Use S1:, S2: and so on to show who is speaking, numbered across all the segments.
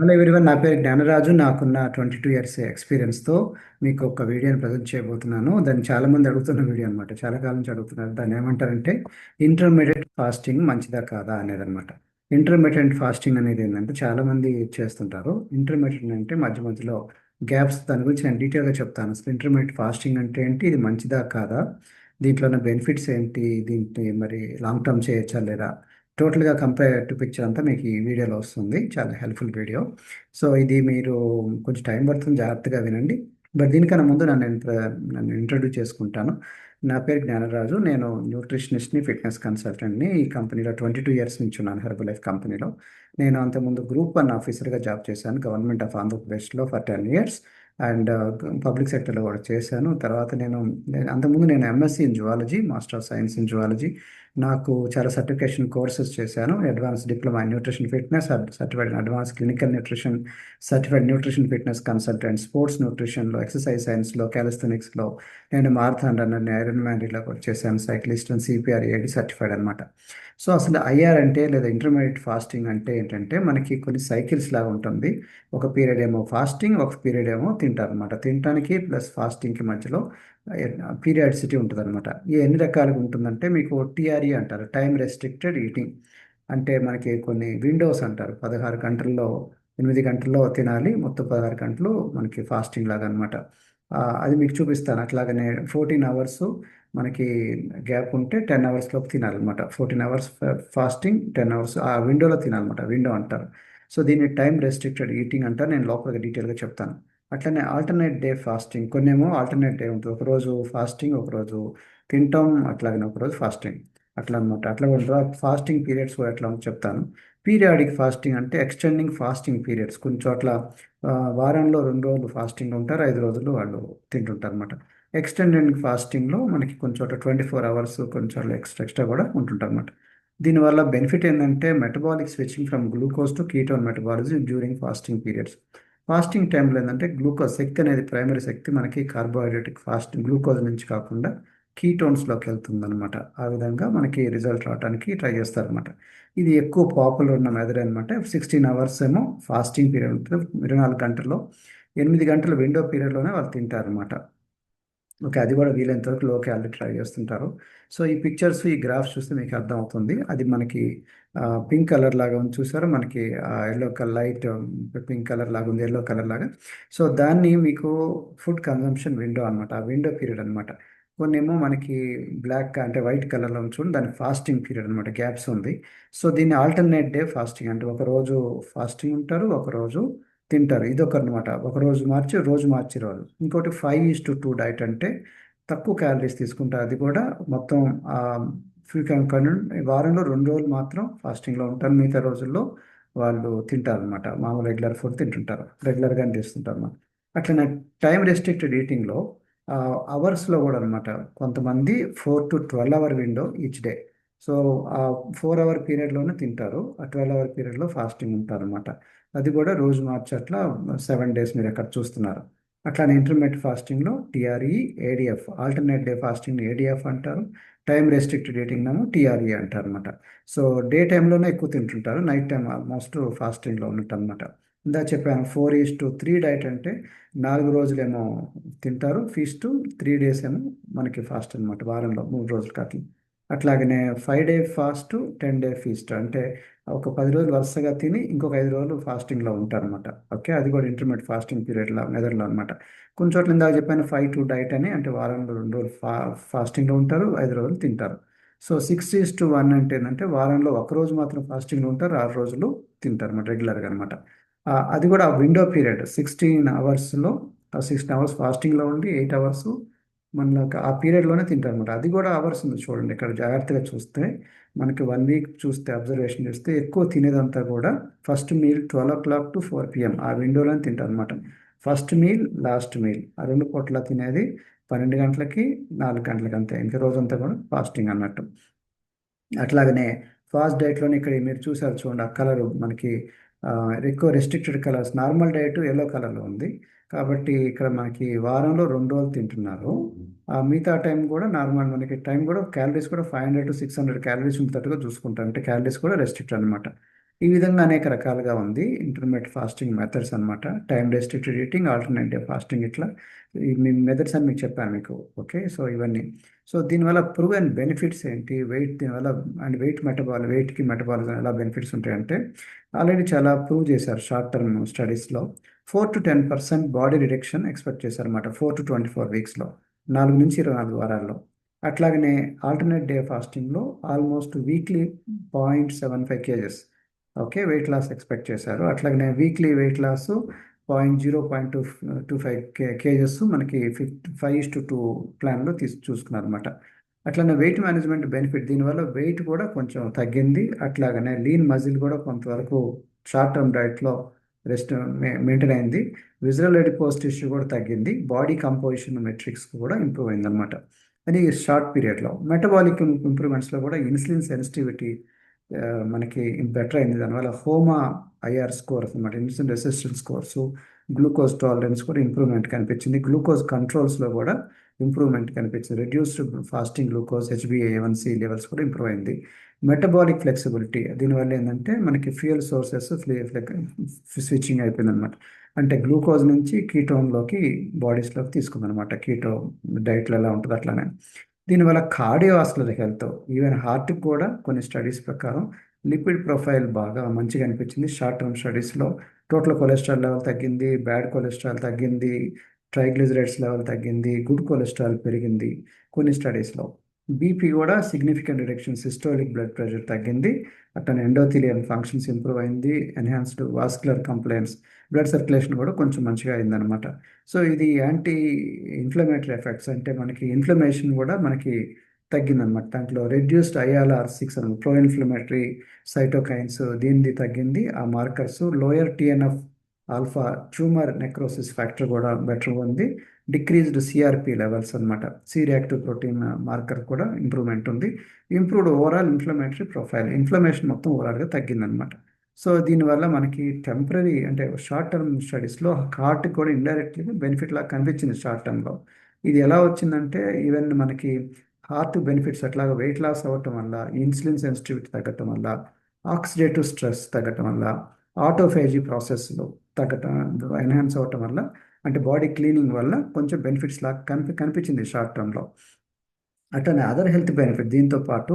S1: Hello everyone నా పేరు జ్ఞానరాజు. నాకున్న ట్వంటీ టూ ఇయర్స్ ఎక్స్పీరియన్స్తో మీకు ఒక వీడియోని ప్రజెంట్ చేయబోతున్నాను. దాన్ని చాలామంది అడుగుతున్న వీడియో అనమాట చాలా కాలం నుంచి అడుగుతున్నారు. దాన్ని ఏమంటారంటే ఇంటర్మీడియట్ ఫాస్టింగ్ మంచిదా కాదా అనేది అనమాట ఇంటర్మీడియట్ ఫాస్టింగ్ అనేది ఏంటంటే చాలామంది చేస్తుంటారు. ఇంటర్మీడియట్ అంటే మధ్య మధ్యలో గ్యాప్స్ దాని గురించి నేను డీటెయిల్గా చెప్తాను. అసలు ఇంటర్మీడియట్ ఫాస్టింగ్ అంటే ఏంటి? ఇది మంచిదా కాదా? దీంట్లో ఉన్న బెనిఫిట్స్ ఏంటి? దీంట్లో మరి లాంగ్ టర్మ్ చేయొచ్చా లేదా? టోటల్గా కంపేర్ టు పిక్చర్ అంతా మీకు ఈ వీడియోలో వస్తుంది. చాలా హెల్ప్ఫుల్ వీడియో. సో ఇది మీరు కొంచెం టైం పడుతుంది జాగ్రత్తగా వినండి. బట్ దీనికన్నా ముందు నన్ను నన్ను ఇంట్రడ్యూస్ చేసుకుంటాను. నా పేరు జ్ఞానరాజు. నేను న్యూట్రిషనిస్ట్ని ఫిట్నెస్ కన్సల్టెంట్ని ఈ కంపెనీలో ట్వంటీ టూ ఇయర్స్ నుంచి ఉన్నాను హెర్బల్ లైఫ్ కంపెనీలో. నేను అంతకుముందు గ్రూప్ వన్ ఆఫీసర్గా జాబ్ చేశాను గవర్నమెంట్ ఆఫ్ ఆంధ్రప్రదేశ్లో for ten years. And public సెక్టర్లో కూడా చేశాను. తర్వాత నేను నేను- అంతకుముందు నేను MSc in zoology master of science in zoology. నాకు చాలా సర్టిఫికేషన్ కోర్సెస్ చేశాను advance diploma nutrition fitness certified advance clinical nutrition certified nutrition fitness consultant sports న్యూట్రిషన్లో exercise సైన్స్లో క్యాలిస్థెనిక్స్లో నేను మార్థాన్ రన్నర్ ఐరన్ మ్యాన్ ఇలా కూడా చేశాను cyclist and CPR AED certified అనమాట సో అసలు ఐఆర్ అంటే లేదా ఇంటర్మీడియట్ ఫాస్టింగ్ అంటే ఏంటంటే మనకి కొన్ని సైకిల్స్ లాగా ఉంటుంది. ఒక పీరియడ్ ఏమో ఫాస్టింగ్ ఒక పీరియడ్ ఏమో తింటారు అనమాట తినటానికి ప్లస్ ఫాస్టింగ్కి మధ్యలో పీరియాడిసిటీ ఉంటుంది అనమాట ఇవి ఎన్ని రకాలుగా ఉంటుందంటే మీకు టీఆర్ఈ అంటారు టైం రెస్ట్రిక్టెడ్ ఈటింగ్ అంటే మనకి కొన్ని విండోస్ అంటారు పదహారు గంటల్లో ఎనిమిది గంటల్లో తినాలి మొత్తం పదహారు గంటలు మనకి ఫాస్టింగ్ లాగా అనమాట అది మీకు చూపిస్తాను. అట్లాగనే ఫోర్టీన్ అవర్స్ మనకి గ్యాప్ ఉంటే టెన్ అవర్స్లోపు తినాలన్నమాట. Fourteen hours fasting ten hours ఆ విండోలో తినాలన్నమాట. విండో అంటారు. సో దీన్ని టైం రెస్ట్రిక్టెడ్ ఈటింగ్ అంటారు. నేను లోపలికి డీటెయిల్గా చెప్తాను. అట్లనే ఆల్టర్నేట్ డే ఫాస్టింగ్ కొన్నేమో ఆల్టర్నేట్ డే ఉంటుంది. ఒకరోజు ఫాస్టింగ్ ఒకరోజు తింటాం అట్లాగే ఒకరోజు ఫాస్టింగ్ అట్లా అనమాట అట్లా కూడా ఫాస్టింగ్ పీరియడ్స్ కూడా ఎట్లా చెప్తాను. పీరియాడిక్ ఫాస్టింగ్ అంటే ఎక్స్టెండింగ్ ఫాస్టింగ్ పీరియడ్స్ కొన్ని చోట్ల వారంలో రెండు రోజులు ఫాస్టింగ్ ఉంటారు ఐదు రోజులు వాళ్ళు తింటుంటారు అనమాట ఎక్స్టెండెడ్ ఫాస్టింగ్లో మనకి కొన్ని చోట ట్వంటీ ఫోర్ అవర్స్ కొన్ని చోట్ల ఎక్స్ట్రా ఎక్స్ట్రా కూడా ఉంటుంటారు అనమాట దీనివల్ల బెనిఫిట్ ఏంటంటే metabolic switching from glucose to ketone metabolism during fasting periods fasting టైంలో ఏంటంటే గ్లూకోజ్ శక్తి అనేది ప్రైమరీ శక్తి మనకి కార్బోహైడ్రేటిక్ ఫాస్టింగ్ గ్లూకోజ్ నుంచి కాకుండా కీటోన్స్లోకి వెళ్తుంది అనమాట ఆ విధంగా మనకి రిజల్ట్ రావడానికి ట్రై చేస్తారనమాట ఇది ఎక్కువ పాపులర్ ఉన్న మెథడ్ అనమాట సిక్స్టీన్ అవర్స్ ఏమో ఫాస్టింగ్ పీరియడ్ ఉంటుంది. ఇరవై నాలుగు గంటల్లో ఎనిమిది గంటల విండో పీరియడ్లోనే వాళ్ళు తింటారనమాట ఓకే. అది కూడా వీలైనంత వరకు లో క్యాలరీ ట్రై చేస్తుంటారు. సో ఈ పిక్చర్స్ ఈ గ్రాఫ్స్ చూస్తే మీకు అర్థమవుతుంది. అది మనకి పింక్ కలర్ లాగా ఉంది చూసారా? మనకి yellow colour light pink colour లాగా ఉంది ఎల్లో కలర్ లాగా. సో దాన్ని మీకు ఫుడ్ కన్జంప్షన్ విండో అనమాట ఆ విండో పీరియడ్ అనమాట కొన్ని ఏమో మనకి బ్లాక్ అంటే వైట్ కలర్లో ఉంది చూడండి. దాని ఫాస్టింగ్ పీరియడ్ అనమాట గ్యాప్స్ ఉంది. సో దీన్ని ఆల్టర్నేట్ డే ఫాస్టింగ్. అంటే ఒకరోజు ఫాస్టింగ్ ఉంటారు ఒకరోజు తింటారు. ఇది ఒక అనమాట ఒక రోజు మార్చి రోజు మార్చి రోజు. ఇంకోటి five is to two diet అంటే తక్కువ క్యాలరీస్ తీసుకుంటారు. అది కూడా మొత్తం ఫ్రీ వారంలో రెండు రోజులు మాత్రం ఫాస్టింగ్లో ఉంటారు. మిగతా రోజుల్లో వాళ్ళు తింటారు అనమాట మామూలు రెగ్యులర్ ఫుడ్ తింటుంటారు. రెగ్యులర్గానే చేస్తుంటారు అన్నమాట. అట్లనే టైం రెస్ట్రిక్టెడ్ ఈటింగ్లో అవర్స్లో కూడా అనమాట కొంతమంది four to twelve hour window each day. So ఆ ఫోర్ అవర్ పీరియడ్లోనే తింటారు. ఆ ట్వెల్వ్ అవర్ పీరియడ్లో ఫాస్టింగ్ ఉంటారు అనమాట అది కూడా రోజు మార్చి అట్లా సెవెన్ డేస్ మీరు ఎక్కడ చూస్తున్నారు. అట్లానే intermediate ఫాస్టింగ్లో TRE ADF alternate day fasting ADF అంటారు. టైం రెస్ట్రిక్టెడ్ డేటింగ్ ఏమో టీఆర్ఈ అంటారు అనమాట సో డే టైంలోనే ఎక్కువ తింటుంటారు. నైట్ టైం ఆల్మోస్ట్ ఫాస్టింగ్లో ఉన్నట్టు అనమాట ఇందా చెప్పాను four is to three diet అంటే నాలుగు రోజులేమో తింటారు. ఫీస్ట్ త్రీ డేస్ ఏమో మనకి ఫాస్ట్ అనమాట వారంలో మూడు రోజులు అట్లా అట్లాగనే five day fast ten day feast అంటే ఒక పది రోజులు వరుసగా తిని ఇంకొక ఐదు రోజులు ఫాస్టింగ్లో ఉంటారనమాట ఓకే అది కూడా ఇంటర్మీడియట్ ఫాస్టింగ్ పీరియడ్లో మెదడులో అనమాట కొన్ని చోట్ల ఇందాక చెప్పాను ఫైవ్ టు డైట్ అని అంటే వారంలో రెండు రోజులు ఫా ఫాస్టింగ్లో ఉంటారు ఐదు రోజులు తింటారు. So six is to one అంటే ఏంటంటే వారంలో ఒక రోజు మాత్రం ఫాస్టింగ్లో ఉంటారు ఆరు రోజులు తింటారు అనమాట రెగ్యులర్గా అనమాట అది కూడా విండో పీరియడ్ సిక్స్టీన్ అవర్స్లో సిక్స్టీన్ అవర్స్ ఫాస్టింగ్లో ఉండి ఎయిట్ అవర్స్ మనకు ఆ పీరియడ్లోనే తింటారు అనమాట అది కూడా అవర్స్ ఉంది చూడండి. ఇక్కడ జాగ్రత్తగా చూస్తే మనకి వన్ వీక్ చూస్తే అబ్జర్వేషన్ చేస్తే ఎక్కువ తినేదంతా కూడా first meal twelve o'clock to four PM ఆ విండోలోనే తింటారు అనమాట ఫస్ట్ మీల్ లాస్ట్ మీల్ ఆ రెండు పూట్ల తినేది పన్నెండు గంటలకి నాలుగు గంటలకి అంతే. ఇంకా రోజంతా కూడా ఫాస్టింగ్ అన్నట్టు. అట్లాగనే ఫాస్ట్ డైట్లోనే ఇక్కడ మీరు చూసారు చూడండి ఆ కలర్ మనకి ఎక్కువ restricted colours. Normal diet yellow కలర్లో ఉంది. కాబట్టి ఇక్కడ మనకి వారంలో రెండు రోజులు తింటున్నారు. ఆ మిగతా టైం కూడా నార్మల్ మనకి టైం కూడా క్యాలరీస్ కూడా five hundred to six hundred calories ఉండేటట్టుగా చూసుకుంటారు. అంటే క్యాలరీస్ కూడా రెస్ట్రిక్ట్ అనమాట ఈ విధంగా అనేక రకాలుగా ఉంది. ఇంటర్మీడియట్ ఫాస్టింగ్ మెథడ్స్ అనమాట time restricted eating alternate day fasting ఇట్లా. ఈ మీ మెథడ్స్ అని మీకు చెప్పాను మీకు. ఓకే? సో ఇవన్నీ. సో దీనివల్ల ప్రూవ్ అండ్ బెనిఫిట్స్ ఏంటి? వెయిట్ దీనివల్ల అండ్ వెయిట్ మెటబాల్ వెయిట్కి మెటబాలిజం ఎలా బెనిఫిట్స్ ఉంటాయంటే ఆల్రెడీ చాలా ప్రూవ్ చేశారు షార్ట్ టర్మ్ స్టడీస్లో four to ten percent body reduction expect చేశారన్నమాట. ఫోర్ టు ట్వంటీ ఫోర్ వీక్స్లో నాలుగు నుంచి ఇరవై నాలుగు వారాల్లో. అట్లాగనే alternate day ఫాస్టింగ్లో almost weekly point seven five kgs okay weight loss expect చేశారు. అట్లాగనే weekly weight loss point zero point two two five K kgs మనకి fifty five is to two ప్లాన్లో తీసి చూసుకున్నారు అనమాట అట్లనే వెయిట్ మేనేజ్మెంట్ బెనిఫిట్ దీనివల్ల weight కూడా కొంచెం తగ్గింది. అట్లాగనే లీన్ మజిల్ కూడా కొంతవరకు షార్ట్ టర్మ్ డైట్లో రెస్ట్ మెయింటైన్ అయింది. విజువల్ పోస్ట్ ఇష్యూ కూడా తగ్గింది. బాడీ కంపోజిషన్ మెట్రిక్స్ కూడా ఇంప్రూవ్ అయింది అనమాట అది షార్ట్ పీరియడ్లో మెటబాలిక్ ఇంప్రూవ్మెంట్స్లో కూడా ఇన్సులిన్ సెన్సిటివిటీ మనకి బెటర్ అయింది. దానివల్ల హోమా ఐఆర్ స్కోర్స్ అనమాట insulin resistance scores glucose tolerance కూడా ఇంప్రూవ్మెంట్ కనిపించింది. గ్లూకోజ్ కంట్రోల్స్లో కూడా ఇంప్రూవ్మెంట్ కనిపించింది. రెడ్యూస్డ్ ఫాస్టింగ్ గ్లూకోజ్ హెచ్బిఏవన్సి లెవెల్స్ కూడా ఇంప్రూవ్ అయింది. మెటబాలిక్ ఫ్లెక్సిబిలిటీ దీనివల్ల ఏంటంటే మనకి ఫ్యూయల్ సోర్సెస్ స్విచ్చింగ్ అయిపోయింది అనమాట అంటే గ్లూకోజ్ నుంచి కీటోన్లోకి బాడీస్లోకి తీసుకుందనమాట కీటో డైట్లో ఎలా ఉంటుంది అట్లానే. దీనివల్ల కార్డియోవాస్కులర్ హెల్త్ ఈవెన్ హార్ట్కి కూడా కొన్ని స్టడీస్ ప్రకారం లిపిడ్ ప్రొఫైల్ బాగా మంచిగా అనిపించింది. షార్ట్ టర్మ్ స్టడీస్లో టోటల్ కొలెస్ట్రాల్ లెవెల్ తగ్గింది బ్యాడ్ కొలెస్ట్రాల్ తగ్గింది ట్రైగ్లిజరైడ్స్ లెవెల్ తగ్గింది గుడ్ కొలెస్ట్రాల్ పెరిగింది కొన్ని స్టడీస్లో బీపీ కూడా significant reduction systolic blood pressure తగ్గింది. అట్లనే ఎండోథిలియన్ ఫంక్షన్స్ ఇంప్రూవ్ అయింది. Enhanced vascular complaints blood circulation కూడా కొంచెం మంచిగా అయిందనమాట సో ఇది యాంటీ ఇన్ఫ్లమేటరీ ఎఫెక్ట్స్ అంటే మనకి ఇన్ఫ్లమేషన్ కూడా మనకి తగ్గిందనమాట దాంట్లో రెడ్యూస్డ్ ఐఆర్ఆర్ సిక్స్ అని ప్రో ఇన్ఫ్లమేటరీ సైటోకైన్స్ దీనిది తగ్గింది. ఆ markers lower TNF alpha tumour necrosis factor కూడా బెటర్ ఉంది. డిక్రీజ్డ్ సిఆర్పి లెవెల్స్ అనమాట సి రియాక్టివ్ ప్రోటీన్ మార్కర్ కూడా ఇంప్రూవ్మెంట్ ఉంది. Improved overall inflammatory profile inflammation మొత్తం ఓవరాల్గా తగ్గిందనమాట సో దీనివల్ల మనకి టెంపరీ అంటే షార్ట్ టర్మ్ స్టడీస్లో హార్ట్ కూడా ఇండైరెక్ట్లీ బెనిఫిట్ లాగా కనిపించింది షార్ట్ టర్మ్లో ఇది ఎలా వచ్చిందంటే ఈవెన్ మనకి హార్ట్ బెనిఫిట్స్ అట్లాగా వెయిట్ లాస్ అవ్వటం వల్ల ఇన్సులిన్ సెన్సిటివిటీ తగ్గటం వల్ల ఆక్సిడేటివ్ స్ట్రెస్ తగ్గటం వల్ల ఆటోఫేజీ ప్రాసెస్లో తగ్గటం ఎన్హాన్స్ అవ్వటం వల్ల అంటే బాడీ క్లీనింగ్ వల్ల కొంచెం బెనిఫిట్స్ లాగా కనిపి కనిపించింది షార్ట్ టర్మ్లో అట్లనే అదర్ హెల్త్ బెనిఫిట్ దీంతో పాటు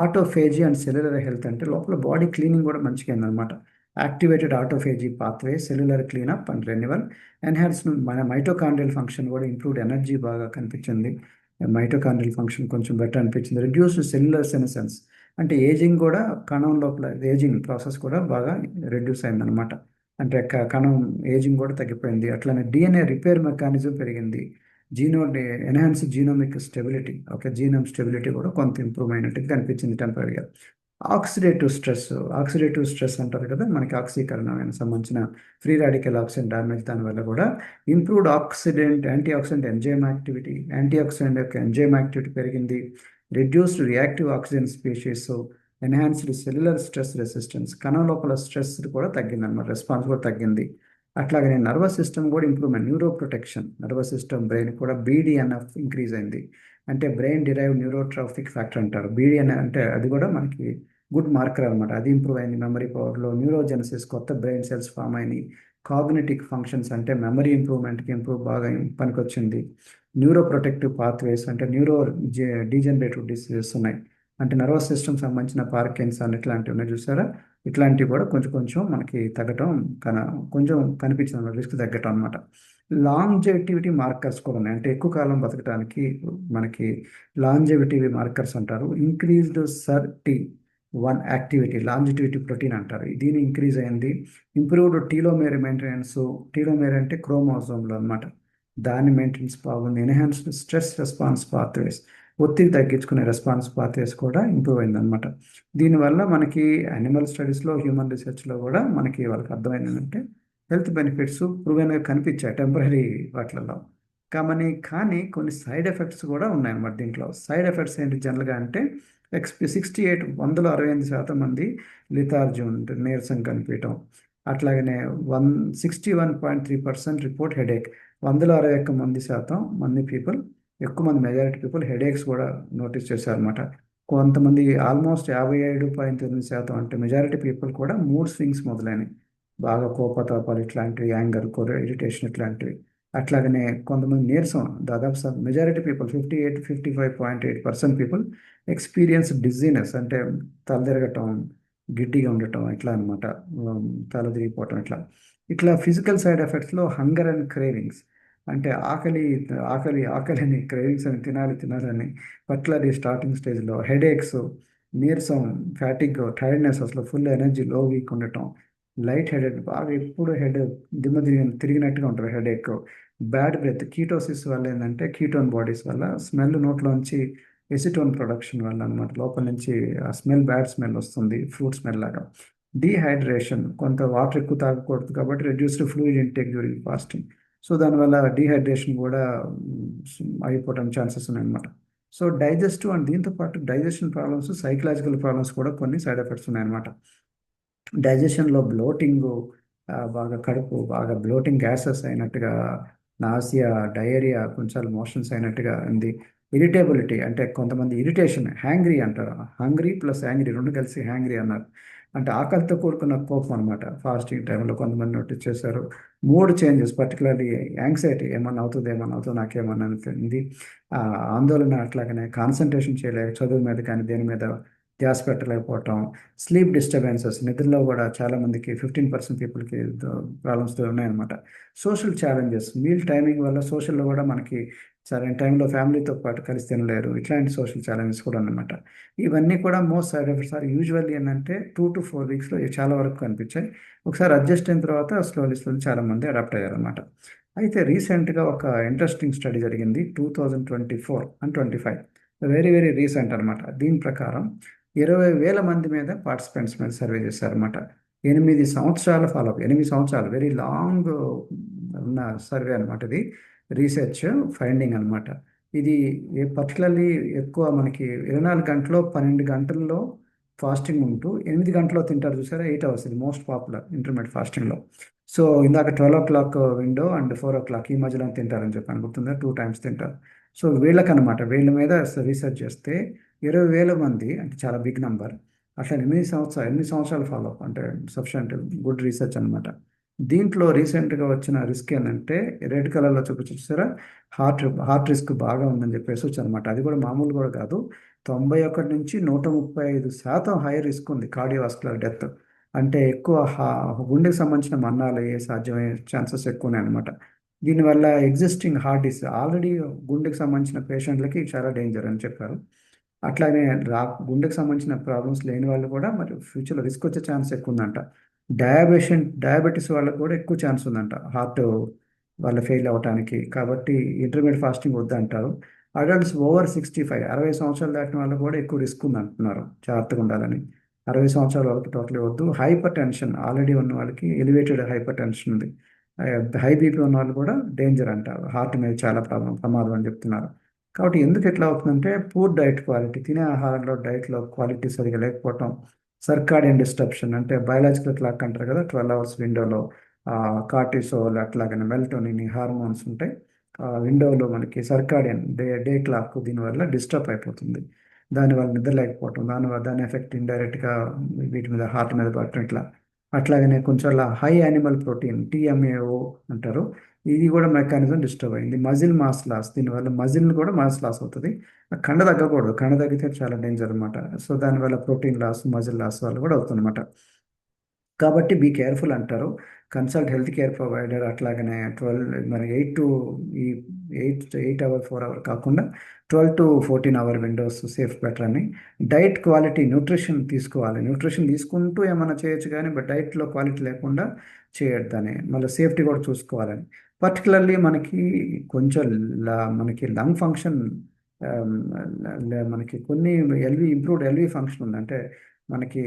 S1: ఆటోఫేజీ అండ్ సెల్యులర్ హెల్త్ అంటే లోపల బాడీ క్లీనింగ్ కూడా మంచిగా అయిందనమాట activated autophagy pathway cellular cleanup and renewal enhance మన మైటోకాండ్రియల్ ఫంక్షన్ కూడా ఇంప్రూవ్డ్ ఎనర్జీ బాగా కనిపించింది. మైటోకాండ్రియల్ ఫంక్షన్ కొంచెం బెటర్ అనిపించింది. రిడ్యూస్డ్ సెల్యులర్ సెనసెన్స్ అంటే ఏజింగ్ కూడా కణం లోపల ఏజింగ్ ప్రాసెస్ కూడా బాగా రెడ్యూస్ అయిందనమాట అంటే కణం ఏజింగ్ కూడా తగ్గిపోయింది. అట్లనే డిఎన్ఏ రిపేర్ మెకానిజం పెరిగింది. జీనో enhance genomic stability okay genome stability కూడా కొంత ఇంప్రూవ్ అయినట్టు కనిపించింది టెంపరీగా ఆక్సిడేటివ్ స్ట్రెస్ ఆక్సిడేటివ్ స్ట్రెస్ అంటారు కదా మనకి ఆక్సీకరణమైన సంబంధించిన ఫ్రీ రాడికల్ ఆక్సిజన్ డ్యామేజ్ దానివల్ల కూడా improved oxidant antioxidant enzyme activity antioxidant యొక్క ఎంజైమ్ యాక్టివిటీ పెరిగింది. Reduced reactive oxygen species enhanced cellular stress resistance కణం లోపల స్ట్రెస్ కూడా తగ్గింది అనమాట రెస్పాన్స్ కూడా తగ్గింది. అట్లాగనే నర్వస్ సిస్టమ్ కూడా improvement neuro protection nervous system brain కూడా బీడిఎన్ఎఫ్ ఇంక్రీజ్ అయింది. అంటే బ్రెయిన్ డిరైవ్ న్యూరోట్రాఫిక్ ఫ్యాక్టర్ అంటారు. బీడిఎన్ అంటే అది కూడా మనకి గుడ్ మార్కర్ అనమాట అది ఇంప్రూవ్ అయింది మెమరీ పవర్లో. న్యూరోజెనసిస్ కొత్త బ్రెయిన్ సెల్స్ ఫామ్ అయినాయి. కాగ్నెటిక్ ఫంక్షన్స్ అంటే మెమరీ ఇంప్రూవ్మెంట్కి ఇంప్రూవ్ బాగా పనికొచ్చింది. న్యూరో ప్రొటెక్టివ్ పాత్వేస్ అంటే న్యూరో డీజనరేటివ్ డిసీజెస్ ఉన్నాయి. అంటే నర్వస్ సిస్టమ్ సంబంధించిన పార్కిన్సన్ ఇట్లాంటివి ఉన్నాయి చూసారా? ఇట్లాంటివి కూడా కొంచెం కొంచెం మనకి తగ్గటం కన కొంచెం కనిపించింది రిస్క్ తగ్గటం అనమాట లాంజెవిటివిటీ మార్కర్స్ కూడా ఉన్నాయి. అంటే ఎక్కువ కాలం బతకడానికి మనకి లాంజెవిటివి మార్కర్స్ అంటారు. Increased SIRT one activity longevity protein అంటారు. దీని ఇంక్రీజ్ అయింది. ఇంప్రూవ్డ్ టీలోమేర్ మెయింటెనెన్స్ టీలోమేర్ అంటే క్రోమోజోమ్లో అనమాట దాని మెయింటెనెన్స్ బాగుంది. ఎన్హాన్స్డ్ స్ట్రెస్ రెస్పాన్స్ పాత్వేస్ ఒత్తిడి తగ్గించుకునే రెస్పాన్స్ పాత్వేస్ కూడా ఇంప్రూవ్ అయింది అనమాట దీనివల్ల మనకి యానిమల్ స్టడీస్లో హ్యూమన్ రీసెర్చ్లో కూడా మనకి వాళ్ళకి అర్థమైంది ఏంటంటే హెల్త్ బెనిఫిట్స్ ప్రూవెన్గా కనిపించాయి టెంపరీ వాటిలలో. కానీ కానీ కొన్ని సైడ్ ఎఫెక్ట్స్ కూడా ఉన్నాయన్నమాట దీంట్లో. సైడ్ ఎఫెక్ట్స్ ఏంటి జనరల్గా అంటే ఎక్స్పీ సిక్స్టీ ఎయిట్ వందల అరవై ఎనిమిది శాతం మంది లిథార్జున్ నీరసం కనిపించడం అట్లాగనే one sixty one point three percent report headache. వందల అరవై ఒక్క మంది శాతం మంది పీపుల్ ఎక్కువ మంది మెజారిటీ పీపుల్ హెడేక్స్ కూడా నోటీస్ చేశారనమాట కొంతమంది ఆల్మోస్ట్ యాభై ఏడు పాయింట్ ఎనిమిది శాతం అంటే మెజారిటీ పీపుల్ కూడా మూడ్ స్వింగ్స్ మొదలైనవి. బాగా కోపతాపాలు ఇట్లాంటివి యాంగర్ కొర ఇరిటేషన్ ఇట్లాంటివి. అట్లాగనే కొంతమంది నీరసం దాదాపు majority people fifty eight fifty five point eight percent people experience dizziness అంటే తలదిరగటం గిడ్డిగా ఉండటం ఇట్లా అనమాట తల తిరిగిపోవటం ఇట్లా. ఇట్లా ఫిజికల్ సైడ్ ఎఫెక్ట్స్లో హంగర్ అండ్ క్రేవింగ్స్ అంటే ఆకలి ఆకలి ఆకలి అని క్రేవింగ్స్ అని తినాలి తినాలని పర్టికులర్లీ స్టార్టింగ్ స్టేజ్లో హెడేక్స్ నీరసం ఫ్యాటిక్ టైర్డ్నెస్ అసలు ఫుల్ ఎనర్జీ లో వీక్ ఉండటం లైట్ హెడేక్ బాగా ఎప్పుడు హెడ్ దిమ్మ తిరిగి తిరిగినట్టుగా ఉంటుంది హెడేక్ బ్యాడ్ బ్రెత్ కీటోసిస్ వల్ల ఏంటంటే కీటోన్ బాడీస్ వల్ల స్మెల్ నోట్లోంచి ఎసిటోన్ ప్రొడక్షన్ వల్ల అనమాట లోపల నుంచి ఆ స్మెల్ బ్యాడ్ స్మెల్ వస్తుంది ఫ్రూట్ స్మెల్ లాగా. డీహైడ్రేషన్ కొంత వాటర్ ఎక్కువ తాగకూడదు కాబట్టి reduced fluid intake during fasting so దానివల్ల డీహైడ్రేషన్ కూడా అయిపోవడానికి ఛాన్సెస్ ఉన్నాయన్నమాట. సో డైజెస్ట్ అండ్ దీంతో పాటు డైజెషన్ ప్రాబ్లమ్స్ సైకలాజికల్ ప్రాబ్లమ్స్ కూడా కొన్ని సైడ్ ఎఫెక్ట్స్ ఉన్నాయన్నమాట. డైజెషన్లో బ్లోటింగ్ బాగా కడుపు బాగా బ్లోటింగ్ గ్యాసెస్ అయినట్టుగా నాసియా డయేరియా కొంచెం మోషన్స్ అయినట్టుగా ఉంది. ఇరిటేబిలిటీ అంటే కొంతమంది ఇరిటేషన్ హ్యాంగ్రీ అంటారు. హంగ్రీ ప్లస్ హ్యాంగ్రీ రెండు కలిసి హ్యాంగ్రీ అన్నారు. అంటే ఆకలితో కూడుకున్న కోపం అనమాట ఫాస్టింగ్ టైంలో కొంతమంది నోటీస్ చేశారు. మూడ్ చేంజెస్ పర్టికులర్లీ యాంగ్జైటీ ఏమన్నా అవుతుంది ఏమన్నా అవుతుంది నాకేమన్నా ఉంది ఆందోళన అట్లాగనే కాన్సన్ట్రేషన్ చేయలేక చదువు మీద కానీ దేని మీద ధ్యాస పెట్టలేకపోవటం స్లీప్ డిస్టర్బెన్సెస్ నిద్రలో కూడా చాలామందికి ఫిఫ్టీన్ పర్సెంట్ పీపుల్కి ప్రాబ్లమ్స్ ఉన్నాయన్నమాట. సోషల్ ఛాలెంజెస్ మీల్ టైమింగ్ వల్ల సోషల్లో కూడా మనకి సరైన టైంలో ఫ్యామిలీతో పాటు కలిసి తినలేరు ఇట్లాంటి సోషల్ ఛాలెంజెస్ కూడా అనమాట ఇవన్నీ కూడా most side effects are usually ఏంటంటే టూ టు ఫోర్ వీక్స్లో చాలా వరకు కనిపించాయి. ఒకసారి అడ్జస్ట్ అయిన తర్వాత స్లోలీ స్లోలీ చాలామంది అడాప్ట్ అయ్యారనమాట అయితే రీసెంట్గా ఒక ఇంట్రెస్టింగ్ స్టడీ జరిగింది two thousand twenty four and twenty five. Very very recent అనమాట దీని ప్రకారం ఇరవై వేల మంది మీద పార్టిసిపెంట్స్ మీద సర్వే చేశారన్నమాట. ఎనిమిది సంవత్సరాల ఫాలోఅప్ ఎనిమిది సంవత్సరాలు వెరీ లాంగ్ ఉన్న సర్వే అనమాట ఇది. రీసెర్చ్ ఫైండింగ్ అనమాట ఇది పర్టికులర్లీ ఎక్కువ మనకి ఇరవై నాలుగు గంటల్లో పన్నెండు గంటల్లో ఫాస్టింగ్ ఉంటూ ఎనిమిది గంటల్లో తింటారు చూసారా? ఎయిట్ అవర్స్ ఇది మోస్ట్ పాపులర్ ఇంటర్మీడియట్ ఫాస్టింగ్లో సో ఇందాక twelve o'clock window and four o'clock ఈ మధ్యలో తింటారని చెప్పి అనుకుంటుందా టూ టైమ్స్ తింటారు. సో వీళ్ళకనమాట వీళ్ళ మీద రీసెర్చ్ చేస్తే ఇరవై వేల మంది అంటే చాలా బిగ్ నంబర్ అట్లా ఎనిమిది సంవత్సరాలు ఎనిమిది సంవత్సరాలు ఫాలో అప్ అంటే సఫిషియంట్ గుడ్ రీసెర్చ్ అనమాట దీంట్లో రీసెంట్గా వచ్చిన రిస్క్ ఏంటంటే రెడ్ కలర్లో చూపించారా హార్ట్ హార్ట్ రిస్క్ బాగా ఉందని చెప్పేసి వచ్చి అనమాట అది కూడా మామూలు కూడా కాదు. తొంభై ఒకటి నుంచి నూట ముప్పై ఐదు శాతం హై రిస్క్ ఉంది కార్డియోవాస్కులర్ డెత్ అంటే ఎక్కువ గుండెకి సంబంధించిన మరణాలు అయ్యే సాధ్యమయ్యే ఛాన్సెస్ ఎక్కువనే అనమాట దీనివల్ల ఎగ్జిస్టింగ్ హార్ట్ డిస్ ఆల్రెడీ గుండెకి సంబంధించిన పేషెంట్లకి చాలా డేంజర్ అని చెప్పారు. అట్లానే రా గుండెకి సంబంధించిన ప్రాబ్లమ్స్ లేని వాళ్ళు కూడా మరి ఫ్యూచర్లో రిస్క్ వచ్చే ఛాన్స్ ఎక్కువ ఉందంట డయాబెషన్ డయాబెటీస్ వాళ్ళకు కూడా ఎక్కువ ఛాన్స్ ఉందంట హార్ట్ వాళ్ళ ఫెయిల్ అవ్వటానికి. కాబట్టి ఇంటర్మీడియట్ ఫాస్టింగ్ వద్దంటారు. అడల్ట్స్ ఓవర్ సిక్స్టీ ఫైవ్ అరవై సంవత్సరాలు దాటిన వాళ్ళు కూడా ఎక్కువ రిస్క్ ఉంది అంటున్నారు జాగ్రత్తగా ఉండాలని. అరవై సంవత్సరాల వరకు టోటల్ వద్దు. హైపర్ టెన్షన్ ఆల్రెడీ ఉన్న వాళ్ళకి ఎలివేటెడ్ హైపర్ టెన్షన్ ఉంది హై బీపీ ఉన్న వాళ్ళు కూడా డేంజర్ అంటారు హార్ట్ మీద చాలా ప్రాబ్లం ప్రమాదం అని చెప్తున్నారు. కాబట్టి ఎందుకు ఎట్లా అవుతుందంటే పూర్ డైట్ క్వాలిటీ తినే ఆహారంలో డైట్లో క్వాలిటీ సరిగా లేకపోవటం సర్కాడియన్ డిస్టర్ప్షన్ అంటే బయాలజికల్ క్లాక్ అంటారు కదా ట్వెల్వ్ అవర్స్ విండోలో కార్టిసోల్ అట్లాగనే మెల్టోనిన్ హార్మోన్స్ ఉంటాయి. విండోలో మనకి సర్కాడియన్ డే డే క్లాక్ దీనివల్ల డిస్టర్బ్ అయిపోతుంది. దానివల్ల నిద్ర లేకపోవటం దానివల్ల దాని ఎఫెక్ట్ ఇండైరెక్ట్గా వీటి మీద హార్ట్ మీద పడటం ఇట్లా అట్లాగనే కొంచెం హై యానిమల్ ప్రోటీన్ టీఎంఏఓ అంటారు. ఇది కూడా మెకానిజం డిస్టర్బ్ అయింది. మజిల్ మాస్ లాస్ దీనివల్ల మజిల్ కూడా మాస్ లాస్ అవుతుంది. కండ తగ్గకూడదు. కండ తగ్గితే చాలా డేంజర్ అనమాట సో దానివల్ల ప్రోటీన్ లాస్ మజిల్ లాస్ వల్ల కూడా అవుతుందన్నమాట. కాబట్టి బీ కేర్ఫుల్ అంటారు. కన్సల్ట్ హెల్త్ కేర్ ప్రొవైడర్ అట్లాగనే ట్వెల్వ్ మరి ఎయిట్ టు ఈ eight eight hour four hour కాకుండా twelve to fourteen hour windows safe better అని. డైట్ క్వాలిటీ న్యూట్రిషన్ తీసుకోవాలి. న్యూట్రిషన్ తీసుకుంటూ ఏమైనా చేయొచ్చు కానీ బట్ డైట్లో క్వాలిటీ లేకుండా చేయొద్దని మళ్ళీ సేఫ్టీ కూడా చూసుకోవాలని. పర్టికులర్లీ మనకి కొంచెం మనకి um, లంగ్ ఫంక్షన్ మనకి కొన్ని ఎల్వి ఇంప్రూవ్డ్ ఎల్వి ఫంక్షన్ ఉంది. అంటే మనకి